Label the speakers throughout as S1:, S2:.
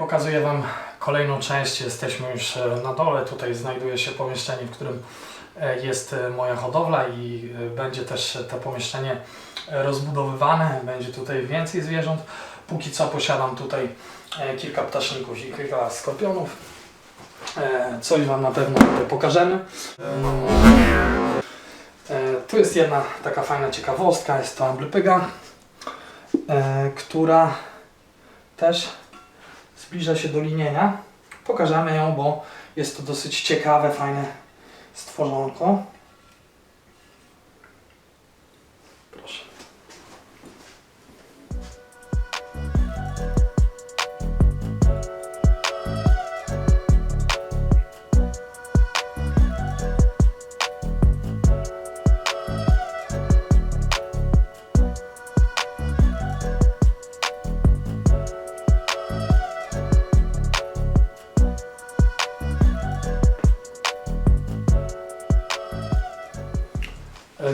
S1: pokazuję Wam kolejną część. Jesteśmy już e, na dole. Tutaj znajduje się pomieszczenie, w którym e, jest e, moja hodowla i będzie też to pomieszczenie rozbudowywane. Będzie tutaj więcej zwierząt. Póki co posiadam tutaj kilka ptaszników i kilka skorpionów. Coś Wam na pewno pokażemy. Tu jest jedna taka fajna ciekawostka, jest to amblypyga, która też zbliża się do linienia. Pokażemy ją, bo jest to dosyć ciekawe, fajne stworzonko.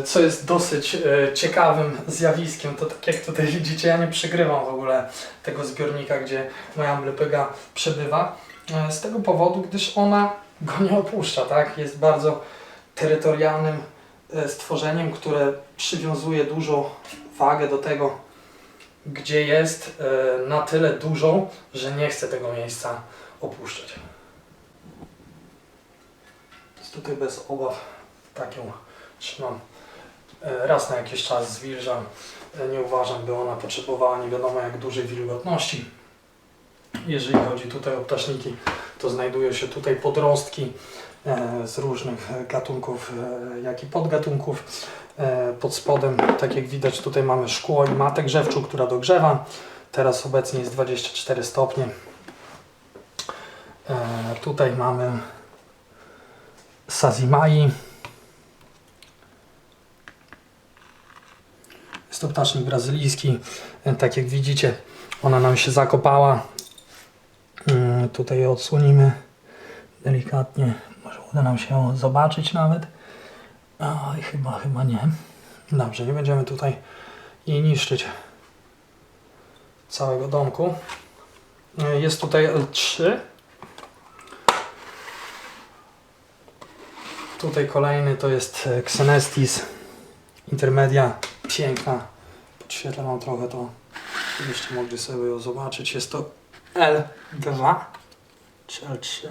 S1: Co jest dosyć e, ciekawym zjawiskiem, to tak jak tutaj widzicie, ja nie przygrywam w ogóle tego zbiornika, gdzie moja amblypyga przebywa. E, Z tego powodu, gdyż ona go nie opuszcza, tak? Jest bardzo terytorialnym e, stworzeniem, które przywiązuje dużą wagę do tego, gdzie jest, e, na tyle dużą, że nie chce tego miejsca opuszczać. Więc tutaj bez obaw tak ją trzymam. E, Raz na jakiś czas zwilżam. E, Nie uważam, by ona potrzebowała nie wiadomo jak dużej wilgotności. Jeżeli chodzi tutaj o ptaszniki, to znajdują się tutaj podrostki e, z różnych gatunków, jak i podgatunków. Pod spodem, tak jak widać, tutaj mamy szkło i matę grzewczą, która dogrzewa. Teraz obecnie jest 24 stopnie. Tutaj mamy Sazimai. Jest brazylijski. E, Tak jak widzicie, ona nam się zakopała. Mm, Tutaj je odsłonimy delikatnie. Może uda nam się zobaczyć nawet. Oj, chyba, chyba nie. Dobrze, nie będziemy tutaj jej niszczyć całego domku. E, Jest tutaj L3. Tutaj kolejny to jest e, Xenestis Intermedia. Piękna. Podświetlę Wam trochę to, żebyście mogli sobie ją zobaczyć. Jest to L2 czy L3.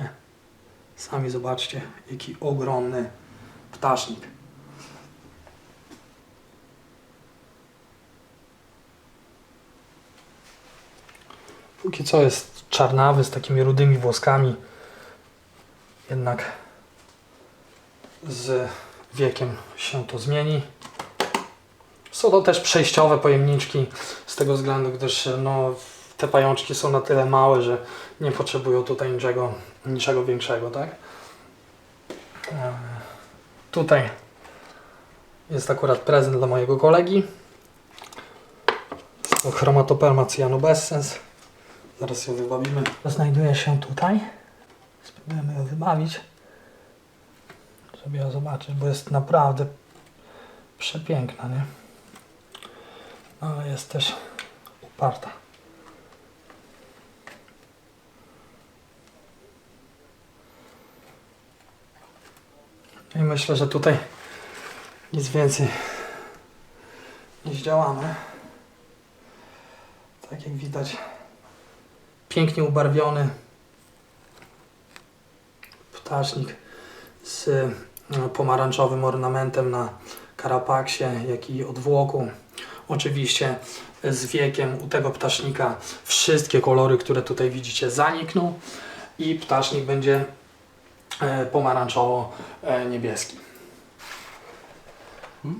S1: Sami zobaczcie, jaki ogromny ptasznik. Póki co jest czarnawy z takimi rudymi włoskami. Jednak z wiekiem się to zmieni. Są to też przejściowe pojemniczki z tego względu, gdyż no, te pajączki są na tyle małe, że nie potrzebują tutaj niczego, niczego większego, tak? E, Tutaj jest akurat prezent dla mojego kolegi. To Chromatopelma cyanobescens. Zaraz ją wybawimy. Znajduje się tutaj. Spróbujemy ją wybawić, żeby ją zobaczyć, bo jest naprawdę przepiękna, nie? Ale jest też uparta. I myślę, że tutaj nic więcej nie zdziałamy. Tak jak widać, pięknie ubarwiony ptasznik z pomarańczowym ornamentem na karapaksie, jak i odwłoku. Oczywiście z wiekiem u tego ptasznika wszystkie kolory, które tutaj widzicie, zanikną i ptasznik będzie e, pomarańczowo-niebieski.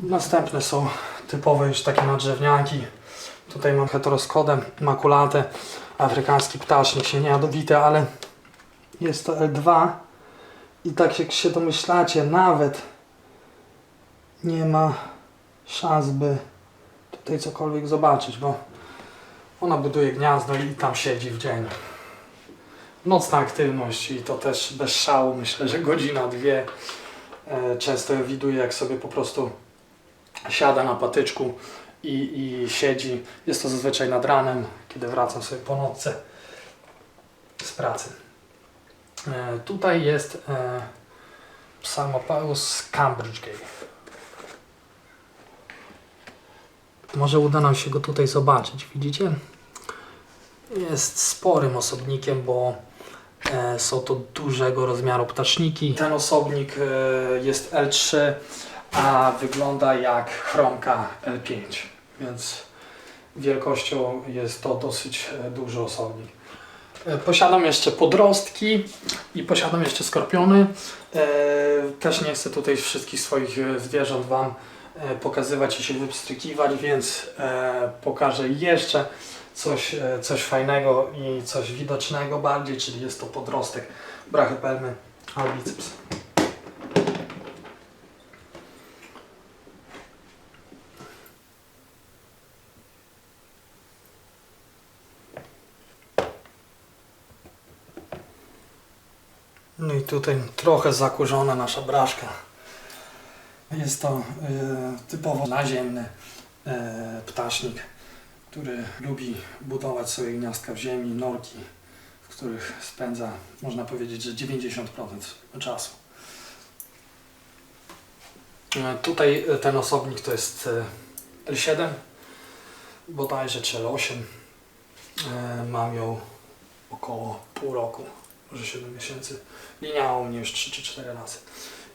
S1: Następne są typowe już takie nadrzewniaki. Tutaj mam heteroskodę, makulatę, afrykański ptasznik, się niejadowity, ale jest to L2 i tak jak się domyślacie, nawet nie ma szans, by tutaj cokolwiek zobaczyć, bo ona buduje gniazdo i tam siedzi w dzień. Nocna aktywność i to też bez szału, myślę, że godzina, dwie. E, Często widuję, jak sobie po prostu siada na patyczku i, i siedzi. Jest to zazwyczaj nad ranem, kiedy wracam sobie po nocce. z pracy. E, tutaj jest e, Psalmopaeus Cambridge Gay. Może uda nam się go tutaj zobaczyć, widzicie? Jest sporym osobnikiem, bo e, są to dużego rozmiaru ptaszniki. Ten osobnik e, jest L3, a wygląda jak chromka L5, więc wielkością jest to dosyć e, duży osobnik. Posiadam jeszcze podrostki i posiadam jeszcze skorpiony. Też nie chcę tutaj wszystkich swoich zwierząt Wam pokazywać i się wypstrykiwać, więc e, pokażę jeszcze coś, e, coś fajnego i coś widocznego bardziej, czyli jest to podrostek brachypelmy albiceps. No i tutaj trochę zakurzona nasza braszka. Jest to y, typowo naziemny y, ptasznik, który lubi budować swoje gniazdka w ziemi, norki, w których spędza, można powiedzieć, że 90% czasu. Y, tutaj ten osobnik to jest y, L7, bodajże czy L8. Y, Mam ją około pół roku, może 7 miesięcy. Liniała u mnie już 3 czy 4 razy.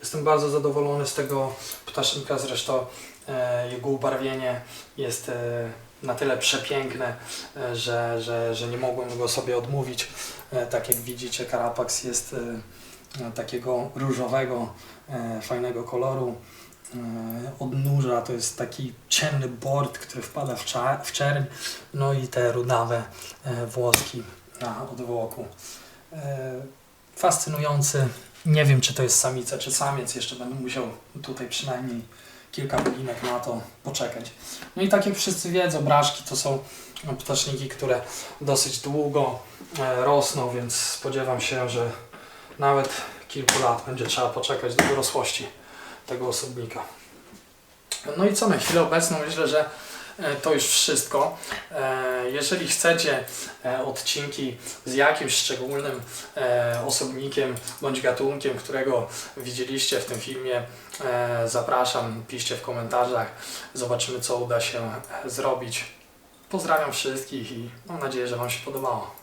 S1: Jestem bardzo zadowolony z tego ptasznika, zresztą e, jego ubarwienie jest e, na tyle przepiękne, e, że, że, że nie mogłem go sobie odmówić. Tak jak widzicie, Carapax jest e, takiego różowego, fajnego koloru. Odnóża to jest taki ciemny bord, który wpada w, w czerń, no i te rudawe włoski na odwłoku. Fascynujący. Nie wiem, czy to jest samica, czy samiec. Jeszcze będę musiał tutaj przynajmniej kilka godzinek na to poczekać. No i tak jak wszyscy wiedzą, braszki to są ptaszniki, które dosyć długo e, rosną, więc spodziewam się, że nawet kilku lat będzie trzeba poczekać do dorosłości tego osobnika. No i co na chwilę obecną myślę, że to już wszystko. E, Jeżeli chcecie e, odcinki z jakimś szczególnym e, osobnikiem bądź gatunkiem, którego widzieliście w tym filmie, e, zapraszam, piszcie w komentarzach. Zobaczymy, co uda się e, zrobić. Pozdrawiam wszystkich i mam nadzieję, że Wam się podobało.